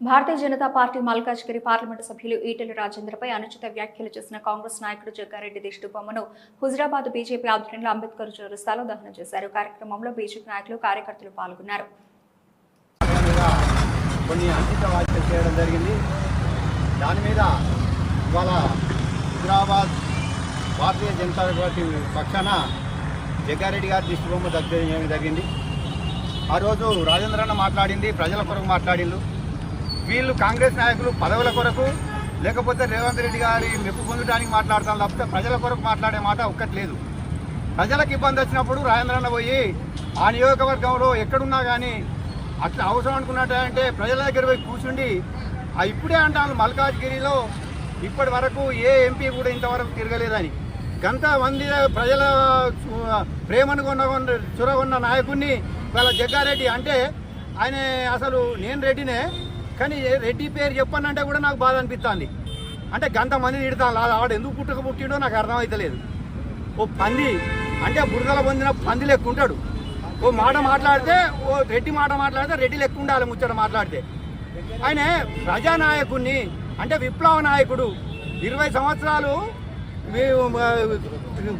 భారతీయ Janata party Malkajgiri parliament సభ్యులు ఈటెల రాజేంద్రపై అనుచిత వ్యాఖ్యలు చేసిన కాంగ్రెస్ నాయకుడు జగ్గారెడ్డి దిష్టి బొమ్మను హుజరాబాద్ బీజేపీ ఆధ్వర్యంలో అంబేద్కర్ చౌరస్తాలో దహనం చేశారు. కార్యక్రమంలో బీజేపీ నాయకులు కార్యకర్తలు పాల్గొన్నారు. మీద కొన్ని అంకిత వ్యాఖ్యలు చేయడం జరిగింది. దాని మీద ఇవాళ భారతీయ జనతా పార్టీ పక్షాన జగ్గారెడ్డి గారి దిష్టి బొమ్మ దగ్గర జరిగింది? ఆ రోజు రాజేంద్రన్న మాట్లాడింది ప్రజల కొరకు మాట్లాడిండు వీళ్ళు కాంగ్రెస్ నాయకులు పదవుల కొరకు లేకపోతే రేవంత్ రెడ్డి గారి మెప్పు పొందడానికి మాట్లాడతాం తప్పితే ప్రజల కొరకు మాట్లాడే మాట ఒక్కటి లేదు ప్రజలకు ఇబ్బంది వచ్చినప్పుడు రాజేంద్రన్న పోయి ఆ నియోజకవర్గంలో ఎక్కడున్నా కానీ అట్లా అవసరం అనుకున్నట్టంటే ప్రజల దగ్గర పోయి కూర్చుండి ఆ ఇప్పుడే అంటాను మల్కాజ్గిరిలో ఇప్పటి వరకు ఏ ఎంపీ కూడా ఇంతవరకు తిరగలేదని. గంత మంది ప్రజల చు- ప్రేమను కొన్న కొన్న- చురగొన్న నాయకుడిని వాళ్ళ జగ్గారెడ్డి అంటే ఆయన అసలు నేను రెడ్డినే కానీ రెడ్డి పేరు చెప్పనంటే కూడా నాకు బాధ అనిపిస్తుంది. అంటే గంత మంది తిడతాను ఆవిడ ఎందుకు పుట్టుక పుట్టిండో నాకు అర్థమవుతలేదు ఓ పంది అంటే బురదల పొందిన పంది లెక్క ఉంటాడు ఓ మాట మాట్లాడితే ఓ రెడ్డి మాట మాట్లాడితే రెడ్డి లెక్క ఉండాలి ముచ్చట మాట్లాడితే. ఆయన ప్రజానాయకుడిని అంటే విప్లవ నాయకుడు. ఇరవై సంవత్సరాలు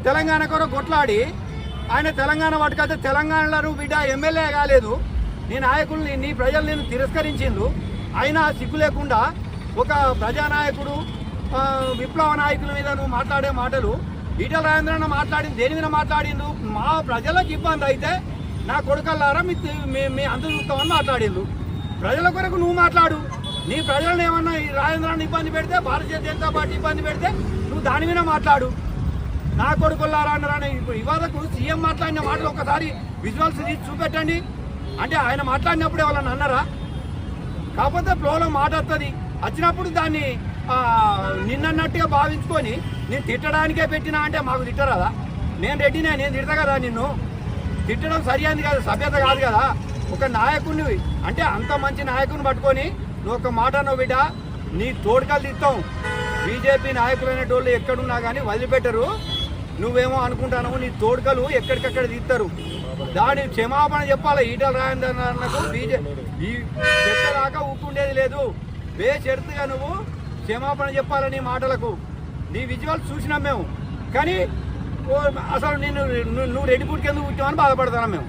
తెలంగాణ కొరకు కొట్లాడి ఆయన తెలంగాణ పట్టుకైతే తెలంగాణలో బిడ్డ ఎమ్మెల్యే కాలేదు. నీ నాయకుల్ని నీ ప్రజలు నేను తిరస్కరించిండు అయినా సిగ్గు లేకుండా ఒక ప్రజానాయకుడు విప్లవ నాయకుల మీద నువ్వు మాట్లాడే మాటలు ఈటల రాజేంద్రన్న మాట్లాడింది దేని మీద మాట్లాడిండు మా ప్రజలకు ఇబ్బంది అయితే నా కొడుకల్లారా మీ మీ- మీ అందరూ చూస్తామని మాట్లాడిండు. ప్రజల కొరకు నువ్వు మాట్లాడు. నీ ప్రజలను ఏమన్నా రాజేంద్రాన్ని ఇబ్బంది పెడితే భారతీయ జనతా పార్టీ ఇబ్బంది పెడితే నువ్వు దాని మీద మాట్లాడు. నా కొడుకుల్లారా అన్నారని ఇప్పుడు ఇవాళకు సీఎం మాట్లాడిన మాటలు ఒకసారి విజువల్స్ తీసి చూపెట్టండి. అంటే ఆయన మాట్లాడినప్పుడు ఎవరన్నా అన్నారా? కాకపోతే ఫ్లోలో మాట వస్తుంది వచ్చినప్పుడు దాన్ని నిన్నన్నట్టుగా భావించుకొని నేను తిట్టడానికే పెట్టినా అంటే మాకు తిట్టరాదా? నేను రెడ్డినే నేను తిడతా కదా నిన్ను? తిట్టడం సరియైంది కాదు సభ్యత కాదు కదా. ఒక నాయకుడిని అంటే అంత మంచి నాయకుని పట్టుకొని నువ్వు ఒక మాట నువ్వు బిడ్డ నీ తోడుకలు తీస్తాం బీజేపీ నాయకులు అనేటోళ్ళు ఎక్కడున్నా కానీ వదిలిపెట్టరు. నువ్వేమో అనుకుంటాను నీ తోడుకలు ఎక్కడికక్కడ తీస్తారు దాని క్షమాపణ చెప్పాలి? ఈటల రాజేంద్రకు బీజే ఈ దాకా ఊపుకుండేది లేదు. బే షరతుగా నువ్వు క్షమాపణ చెప్పాలి నీ మాటలకు? నీ విజువల్స్ చూసినాం మేము. కానీ ఓ అసలు నేను నువ్వు- నువ్వు రెడ్డి పుట్టుకెందుకు పుట్టామని బాధపడుతున్నాం మేము.